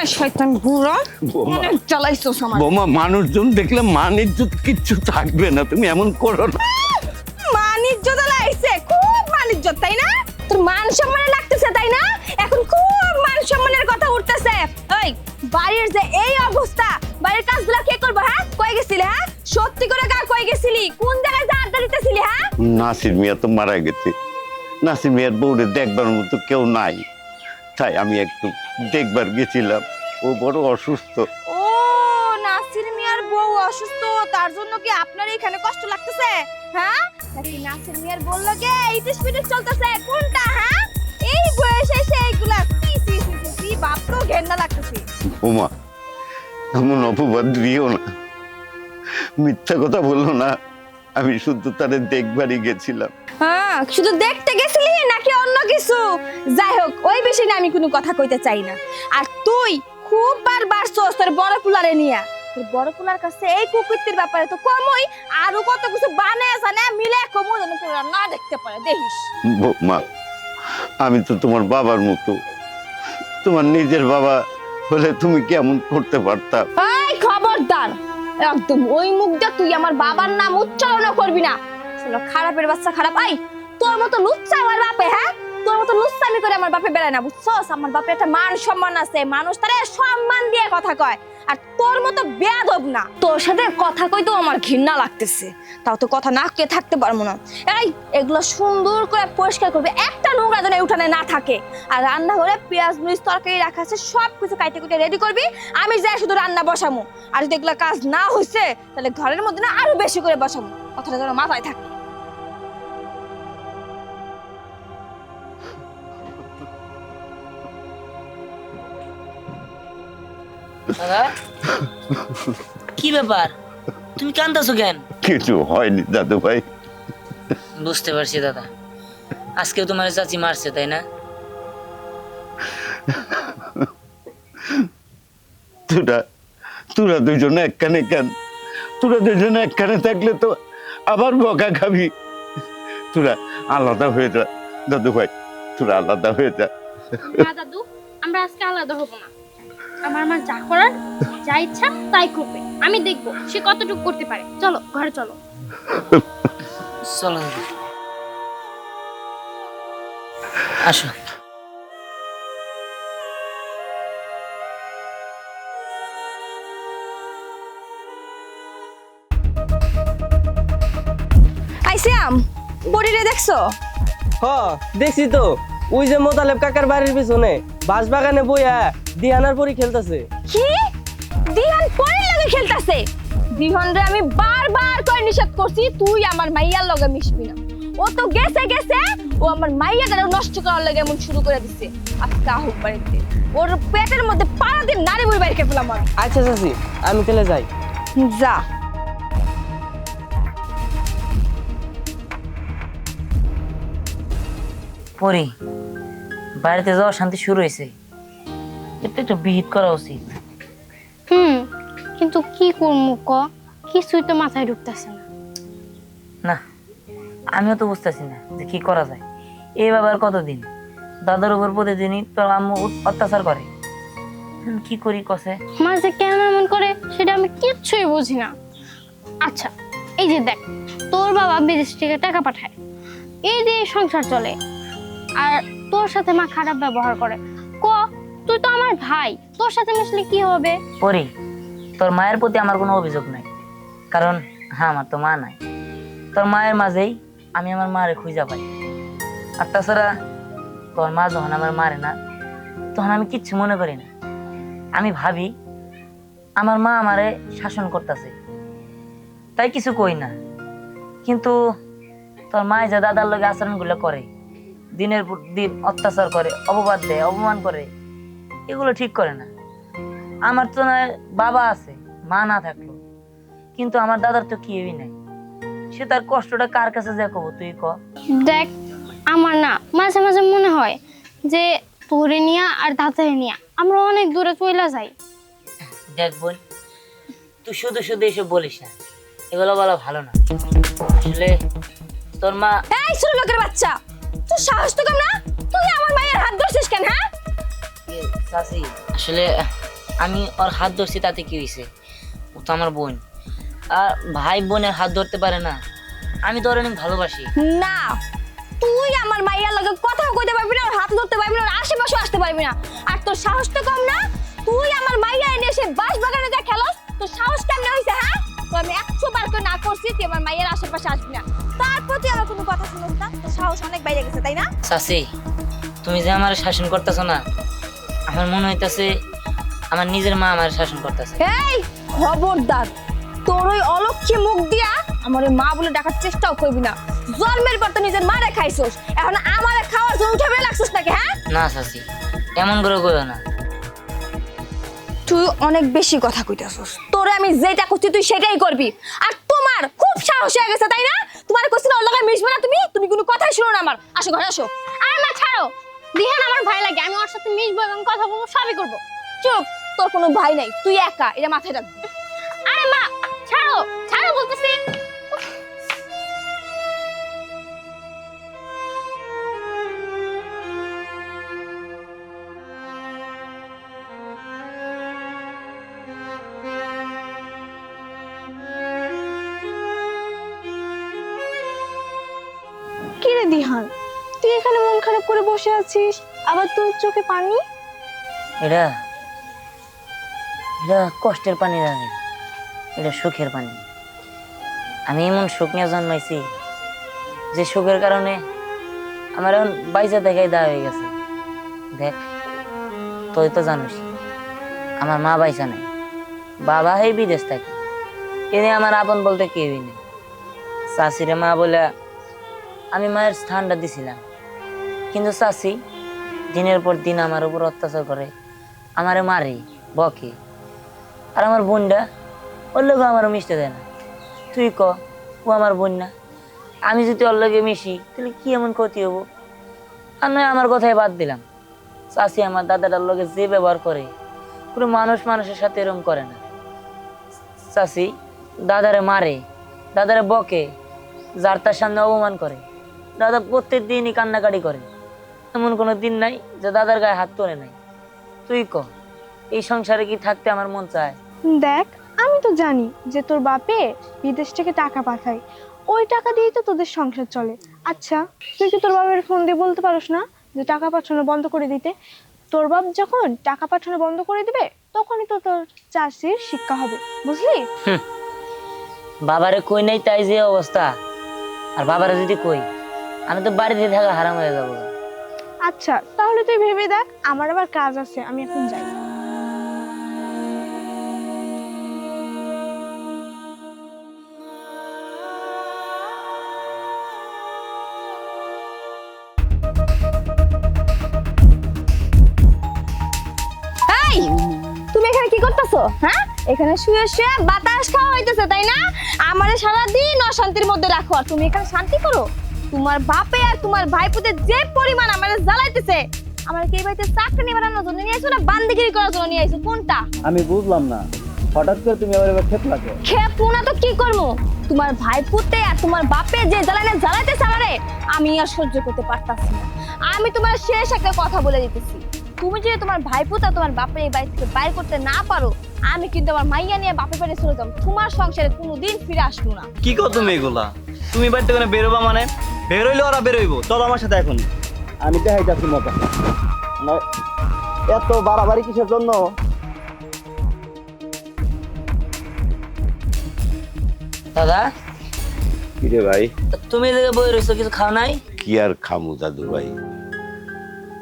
ওই শয়তান বুড়ো বোমা। অনেক জ্বালাইছো আমার বোমা মানুষজন দেখলে মান ইজ্জত কিচ্ছু থাকবে না তুমি এমন করো না। মানিজ্য তো লাগছে খুব মানিজ্য তাই না? তোর মান সম্মানে লাগতেছে তাই না? এখন খুব মান সম্মানের কথা উঠতেছে। ওই বাড়ির যে এই অবস্থা বাড়ির কাজগুলো কে করবে হ্যাঁ? কই গেছিলি হ্যাঁ? সত্যি করে কই গেছিলি? কোন জায়গায় যা আড্ডা দিতেছিলি হ্যাঁ? নাসির মিয়া তো মারা গেছে। নাসির মিয়ার বউরে দেখবার মতো কেউ নাই। তাই আমি একটু দেখবার গেছিলাম। ও বড় অসুস্থ। ও নাসির মিয়ার বউ অসুস্থ তার জন্য কি আপনার এখানে কষ্ট লাগতেছে? হ্যাঁ? নাকি নাসির মিয়ার ইটিস পিটিস চলতেছে কোনটা হ্যাঁ? এই বয়সে এসে এইগুলা সি সি সি সি, সি বাপ তো ঘেন্না লাগতেছে। বোমা এমন অপবাদ দিও না। মিথ্যা কথা বলল না। আমি শুধু তারে দেখবারই গেছিলাম। হ্যাঁ শুধু দেখতে গেছিলি নাকি অন্য কিছু? যাই হোক ওই বিষয় নিয়ে আমি কোনো কথা কইতে চাই না। আর তুই খুব বার বাড়ছস তোর বড় পুলারে নিয়া। তোর বড় পুলার কাছে এই কুকুরটির ব্যাপারে তো কমই আরও কত কিছু বানায় জানে মিলে কমু যেন তোরা না দেখতে পারে দেখিস। মা আমি তো তোমার বাবার মতো। তোমার নিজের বাবা হলে তুমি কেমন করতে পারতাম এই খবরদার! একদম ওই মুখ দিয়ে তুই আমার বাবার নাম উচ্চারণও করবি না। খারাপের বাচ্চা খারাপ আই তোর মতো লুচ্চা আমার বাপে হ্যাঁ? তোর মতো করে আমার বাপে বেড়ায় না, বুঝছস? আমার বাপে একটা মান সম্মান আছে। মানুষ তারে সম্মান দিয়ে কথা কয়। আর তোর মতো বেয়াদব না। তোর সাথে কথা আমার ঘৃণা লাগতেছে। তাও তো কথা না কে থাকতে পারব না। এই, এগুলো সুন্দর করে পরিষ্কার করবে। একটা নোংরা যেন উঠানে না থাকে। আর রান্নাঘরে পেঁয়াজ, মরিচ, তরকারি রাখা আছে সব কিছু কাইটে কুটে রেডি করবি। আমি যাই শুধু রান্না বসামু। আর যদি এগুলো কাজ না হয়েছে তাহলে ঘরের মধ্যে না আরও বেশি করে বসামু। কথাটা যেন মাথায় থাকে। দাদা? কি ব্যাপার? তুমি কান্দাছো কেন? কিছু হয়নি দাদু ভাই বুঝতে পারছি দাদা। আজকেও তোমার চাচি মারছে তাই না? তোরা তোরা দুজনে একখানে কেন? তোরা দুজনে একখানে থাকলে তো আবার বকা খাবি। তোরা আলাদা হয়ে যা দাদু ভাই তোরা আলাদা হয়ে যা। না দাদু আমরা আজকে আলাদা হব না। আমার মা যা করার যা ইচ্ছা তাই করবে। আমি দেখব সে কতটুকু করতে পারে। চলো ঘরে চলো। চলো। আসো। আইসিয়াম বডিরে দেখছ? হ দেখছি তো। ওই যে মোতালেব কাকার বাড়ির পিছনে বাঁশ বাগানে বইয়া দিহানার পরি খেলতেছে। কি? দিহান লাগে খেলতাছে? দিহন রে আমি বারবার করে নিষেধ করছি তুই আমার মাইয়ার লগে মিশবি না। ও তো গেছে গেছে ও আমার মাইয়া দ্বারা নষ্ট করার লাগে এমন শুরু করে দিছে। আজকে আহুক বাড়িতে। ওর পেটের মধ্যে পাড়া দিন নারী বুড়ি বাইরে ফেলাম আচ্ছা চাচি আমি তেলে যাই। যা। পরি বাড়িতে যাওয়ার শান্তি শুরু হয়েছে। এটা একটু বিহিত করা উচিত। হুম কিন্তু কি করব ক? কিছুই তো মাথায় ঢুকতেছে না। না আমিও তো বুঝতেছি না যে কি করা যায়। এই বাবার কতদিন? দাদার উপর প্রতিদিনই তোর আম্মু অত্যাচার করে। কি করি কসে? মা যে কেন এমন করে সেটা আমি কিচ্ছুই বুঝি না। আচ্ছা এই যে দেখ তোর বাবা বিদেশ থেকে টাকা পাঠায়। এই দিয়ে সংসার চলে। আর তোর সাথে মা খারাপ ব্যবহার করে। আমার ভাই, তোর সাথে মিশলে কি হবে? পরি তোর মায়ের প্রতি আমার কোনো অভিযোগ নাই। কারণ হ্যাঁ আমার তো মা নাই। তোর মায়ের মাঝেই আমি আমার মারে খুঁজা পাই। আর তাছাড়া, তোর মা যখন আমার মারে না, তখন আমি কিচ্ছু মনে করি না। আমি ভাবি, আমার মা আমারে শাসন করতেছে। তাই কিছু কই না। কিন্তু তোর মায়ে যে দাদার লগে আচরণগুলো করে, দিনের দিন অত্যাচার করে, অপবাদ দেয়, অপমান করে এগুলো ঠিক করে না। আমার তো নয় বাবা আছে মা না থাকল। কিন্তু আমার দাদার তো কেউই নাই। সে তার কষ্টটা কার কাছে যা কব তুই ক। দেখ আমার না মাঝে মাঝে মনে হয় যে তোরে নিয়া আর দাদারে নিয়া আমরা অনেক দূরে চলে যাই। দেখ বোন তুই শুধু শুধু এসব বলিস না। এগুলো বলা ভালো না। আসলে তোর মা এই ছোট লোকের বাচ্চা তুই সাহস তো কম না? তুই আমার মায়ের হাত ধরছিস কেন হ্যাঁ? চাচি আসলে আমি ওর হাত ধরছি তাতে কি হয়েছে ও তো আমার বোন। আর ভাই বোনের হাত ধরতে পারে না। আমি তো ওর অনেক ভালোবাসি। না তুই আমার মাইয়ার লগে কথা কইতে পারবি না ওর হাত ধরতে পারবি না ওর আশেপাশে আসতে পারবি না। আর তোর সাহস তো কম না তুই আমার মাইয়া এনে এসে বাস বাগানে যা খেলস তোর সাহস কেমনে হইছে হ্যাঁ? তো আমি একশো বার করে না করছি তুই আমার মাইয়ের আশেপাশে আসবি না। তার প্রতি আমার কোনো কথা শুনস না তোর সাহস অনেক বাইরে গেছে তাই না? চাষি তুমি যে আমার শাসন করতেছ না আমার মনে হইতাছে আমার নিজের মা আমার শাসন করতেছে। এই খবরদার। তোর ওই অলক্ষী মুখ দিয়া আমার মা বলে ডাকার চেষ্টাও করবি না। জন্মের পর তো নিজের মারে খাইছস এখন আমারে খাওয়ার জন্য উঠে বেড়ে লাগছিস নাকি হ্যাঁ? না চাষি এমন করে কইও না। তুই অনেক বেশি কথা কইতাছস। তোরে আমি যেটা করছি তুই সেটাই করবি। আর তোমার খুব সাহস হয়ে গেছে তাই না? তোমার কইছি না ওর লগে মিশবে না তুমি? তুমি কোনো কথাই শুনো না আমার। আসো ঘরে আসো। আরে মা ছাড়ো। দিহান, আমার ভাই লাগে। আমি ওর সাথে মিশবো এবং কথা বলব, সবই করব। চুপ, তোর কোনো ভাই নাই। তুই একা, এটা মাথায় রাখবি এখানে মন খারাপ করে বসে আছিস? আবার তোর চোখে পানি? এটা কষ্টের পানি লাগে এটা সুখের পানি। আমি এমন সুখ নিয়ে জন্মাইছি যে সুখের কারণে আমার এখন বাইজা দেখাই দেওয়া হয়ে গেছে। দেখ, তুই তো জানিস, আমার মা বাইসা নেই। বাবা এই বিদেশ থাকে। এনে আমার আপন বলতে কেউই নেই। চাষিরে মা বলে আমি মায়ের স্থানটা দিছিলাম। কিন্তু চাষি দিনের পর দিন আমার উপর অত্যাচার করে। আমারে মারে, বকে। আর আমার বোনটা ওর লোক আমার মিশতে দেয় না। তুই ক, ও আমার বোন না। আমি যদি ওর লগে মিশি, তাহলে কি এমন ক্ষতি হব? আর নয়, আমার কথাই বাদ দিলাম। চাষি আমার দাদাটার লগে যে ব্যবহার করে, কোনো মানুষ মানুষের সাথে এরকম করে না। চাষি দাদারে মারে, দাদারে বকে, যার তার সামনে অপমান করে। দাদা প্রত্যেক দিনই কান্নাকাটি করে। এমন কোনো দিন নাই যে দাদার গায়ে হাত তোলে নাই। তুই ক এই সংসারে কি থাকতে আমার মন চায়? দেখ আমি তো জানি যে তোর বাপে বিদেশ থেকে টাকা পাঠায়। ওই টাকা দিয়েই তো তোদের সংসার চলে। আচ্ছা তুই কি তোর বাবার ফোন দিয়ে বলতে পারোস না যে টাকা পাঠানো বন্ধ করে দিতে? তোর বাপ যখন টাকা পাঠানো বন্ধ করে দিবে তখনই তো তোর চাষির শিক্ষা হবে। বুঝলি? বাবারে কই নাই তাই যে অবস্থা। আর বাবারে যদি কই আমি তো বাড়িতে থাকা হারাম হয়ে যাব। আচ্ছা তাহলে তুই ভেবে দেখ, আমার আবার কাজ আছে, আমি এখন যাই। তুমি এখানে কি করতেছো? হ্যাঁ? এখানে শুয়ে শুয়ে বাতাস খাওয়া হইতেছে, তাই না? আমারে সারাদিন অশান্তির মধ্যে রাখো, আর তুমি এখানে শান্তি করো? তোমার বাপে আর তোমার ভাইপুতে যে পরিমাণ আমারে জ্বালাইতেছে আমার কি বাড়িতে চাকরি নিয়ে বেড়ানোর জন্য নিয়ে আইছো না বান্দিগিরি করার জন্য নিয়ে আইছো? কোনটা? আমি বুঝলাম না। হঠাৎ করে তুমি আবার এবার খেপ লাগে খেপু না তো কি করব? তোমার ভাইপুতে আর তোমার বাপে যে জ্বালানে জ্বালাইতেছে আমারে আমি আর সহ্য করতে পারতাছি না। আমি তোমার শেষ একটা কথা বলে দিতেছি। তুমি যদি তোমার ভাইপুত তোমার বাপের এই বাড়ি থেকে বাইর করতে না পারো আমি কিন্তু আমার মাইয়া নিয়ে বাপের বাড়ি চলে যাব। তোমার সংসারে কোনোদিন ফিরে আসব না। কি কর তুমি এগুলা? তুমি বাড়ি থেকে বেরোবা মানে? বেরোইলে ওরা বেরোইবো। চলো আমার সাথে এখন। আমি দেখাই যাচ্ছি মজা। মানে এত বাড়াবাড়ি কিসের জন্য? দাদা? কিরে ভাই? তুমি এদিকে বই রয়েছো কিছু খাও নাই? কি আর খামু দাদু ভাই?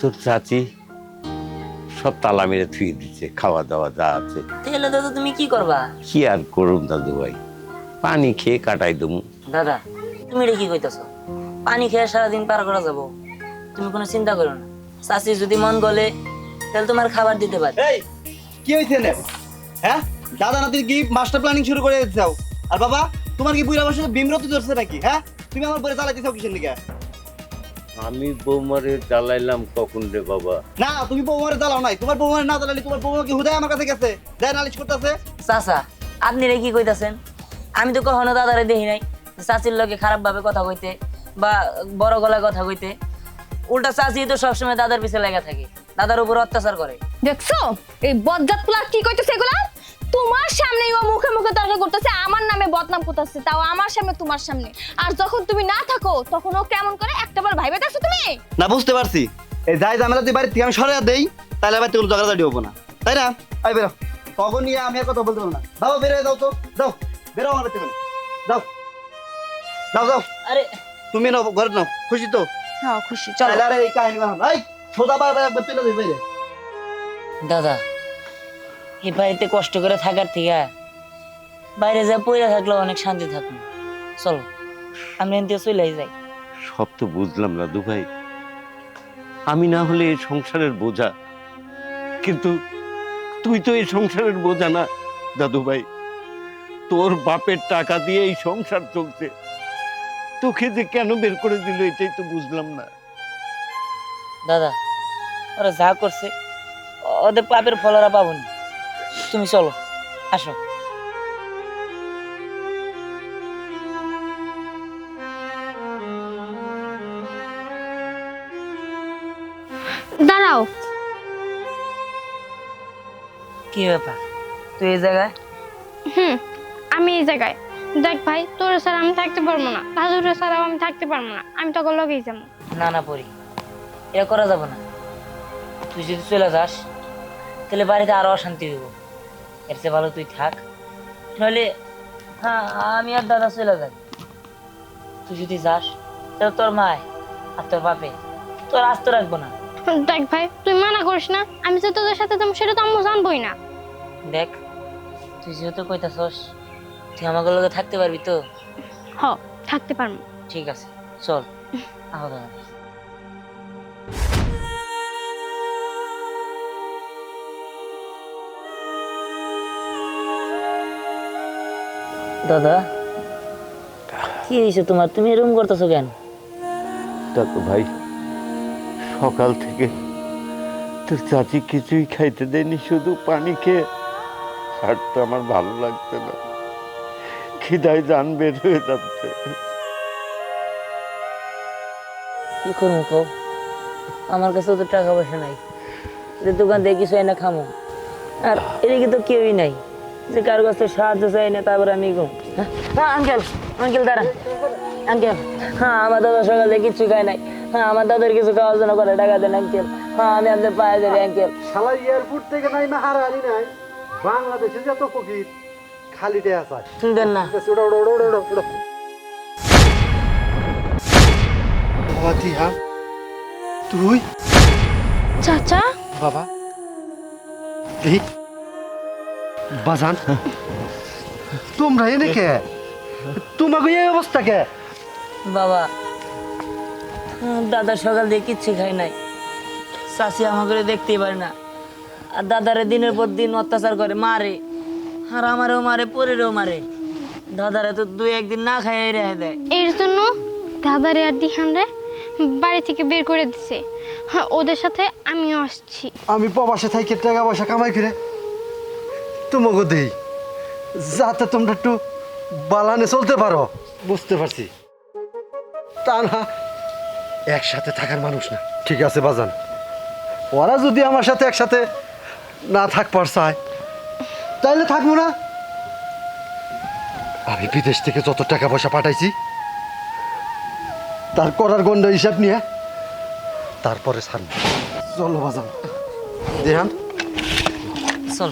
তোর চাচি সব তালা মেরে থুয়ে দিচ্ছে খাওয়া দাওয়া যা আছে। তাহলে দাদা তুমি কি করবা? কি আর করুম দাদু ভাই? পানি খেয়ে কাটাই দমু দাদা তুমি এটা কি কইতেছো? পানি খেয়ে সারাদিন পার করা যাব। তুমি কোনো চিন্তা করো না। চাষি যদি মন গলে তাহলে তোমার খাবার দিতে পারে। এই কি হয়েছে নে হ্যাঁ? দাদা নাতির কি মাস্টার প্ল্যানিং শুরু করে দাও আর বাবা তোমার কি বুড়া বসে বিমরতি ধরছে নাকি? হ্যাঁ? তুমি আমার পরে চালাইতেছো কিসের দিকে আমি বৌমারে জ্বালাইলাম কখন রে বাবা? না তুমি বৌমারে জ্বালাও নাই। তোমার বৌমারে না জ্বালালি তোমার বৌমা কি হুদায় আমার কাছে গেছে? দেয় নালিশ করতেছে? চাচা আপনি রে কি কইতাছেন? আমি তো কখনো দাদারে দেখি নাই। চাচির লগে খারাপ ভাবে কথা কইতে বা বড় গলায় কথা কইতে উল্টা চাচি তো সবসময় দাদার পিছে লেগে থাকে দাদার উপর অত্যাচার করে। দেখছ? এই বজ্জাত পোলা কি কইতেছে এগুলা? তোমার সামনে ও মুখে মুখে তর্ক করতেছে আমার নামে বদনাম করতেছে তাও আমার সামনে তোমার সামনে। আর যখন তুমি না থাকো তখন ও কেমন করে একটাবার ভাইবে দেখছ তুমি? না বুঝতে পারছি। এই যাই ঝামেলা তুই বাড়ি থেকে আমি সরে দেই তাহলে বাড়িতে কোনো ঝগড়াঝাটি হব না। তাই না? আই বেরো। তখন নিয়ে আমি আর কথা বলতে পারব না। বাবা বেরো যাও তো। যাও বেরো আমার থেকে দাও যাও যাও। আরে তুমি নাও ঘরে নাও। খুশি তো? হ্যাঁ খুশি। চলো। তাহলে আরে এই কাহিনী বানাবো এই সোজা বার একবার তুলে দিই বাইরে দাদা এই বাড়িতে কষ্ট করে থাকার থেকে বাইরে যা পড়ে থাকলে অনেক শান্তি থাকব। চলো আমরা এনতে চলে যাই। সব তো বুঝলাম দাদু ভাই। আমি না হলে এই সংসারের বোঝা। কিন্তু তুই তো এই সংসারের বোঝা না দাদু ভাই। তোর বাপের টাকা দিয়ে এই সংসার চলছে। তোকে যে কেন বের করে দিল এটাই তো বুঝলাম না। দাদা ওরা যা করছে ওদের পাপের ফল ওরা পাবো না। তুমি চলো আসো। দাঁড়াও। কি ব্যাপার? তুই এই জায়গায়? হুম আমি এই জায়গায়। দেখ ভাই তোর ছাড়া আমি থাকতে পারব না। দাদুর ছাড়াও আমি থাকতে পারব না। আমি তোকে লগেই যাব। না না পড়ি। এটা করা যাবে না। তুই যদি চলে যাস তাহলে বাড়িতে আরও অশান্তি হইব। এর চেয়ে ভালো তুই থাক। নইলে হ্যাঁ আমি আর দাদা চলে যাই। তুই যদি যাস তাহলে তোর মায় আর তোর বাপে তোর আস্ত রাখব না। দেখ ভাই তুই মানা করিস না। আমি যে তোদের সাথে যাব সেটা তো আম্মু জানবোই না। দেখ তুই যেহেতু কইতাছস তুই আমাকে লগে থাকতে পারবি তো? হ থাকতে পারব। ঠিক আছে চল। আহ। দাদা দাদা কি হয়েছে তোমার? তুমি এরকম করতেছো কেন? দাদু ভাই সকাল থেকে তোর চাচি কিছুই খাইতে দেয়নি শুধু পানি খেয়ে। আর তো আমার ভালো লাগছে না। খিদায় জান বের হয়ে যাচ্ছে। কি করব কও? আমার কাছে তো টাকা পয়সা নাই। যে দোকান থেকে কিছু এনে খামো। আর এদিকে তো কেউই নাই। যে কারও কাছে সাহায্য চাই না তারপরে আমি গো হ্যাঁ? আঙ্কেল আঙ্কেল দাঁড়ান। আঙ্কেল হ্যাঁ আমার দাদা সকালে কিচ্ছু খায় নাই। হ্যাঁ আমার দাদার কিছু খাওয়ার জন্য করে টাকা দেন আঙ্কেল। হ্যাঁ আমি আপনার পায়ে দেবে আঙ্কেল। শালা এয়ারপোর্ট থেকে নাই না নাই। বাংলাদেশে যত ফকির খালিতে আছে। তুমি দেন না। ওটা ওটা ওটা ওটা ওটা। বাবা দিহা তুই? চাচা? বাবা। এই বাজান। তোমরা এনে কে? তোমাকে এই অবস্থা কে? বাবা হ্যাঁ, দাদা সকাল দিয়ে কিচ্ছু খাই নাই। চাষি আমাকে দেখতেই পারে না। আর দাদারে দিনের পর দিন অত্যাচার করে মারে। আর আমারও মারে পরেরও মারে। দাদারে তো দুই একদিন না খাই রেখে দেয়। এর জন্য দাদারে আর দিহান রে বাড়ি থেকে বের করে দিছে। হ্যাঁ ওদের সাথে আমিও আসছি। আমি প্রবাসে থাকি টাকা পয়সা কামাই করে। তোমাকে দেই যাতে তোমরা একটু বালানে চলতে পারো। বুঝতে পারছি। তা না একসাথে থাকার মানুষ না। ঠিক আছে বাজান। ওরা যদি আমার সাথে একসাথে না থাকবার চায় তাইলে থাকব না। আমি বিদেশ থেকে যত টাকা পয়সা পাঠাইছি তার করার গন্ড হিসাব নিয়ে তারপরে সার চলো বাজান। দেহান। চল।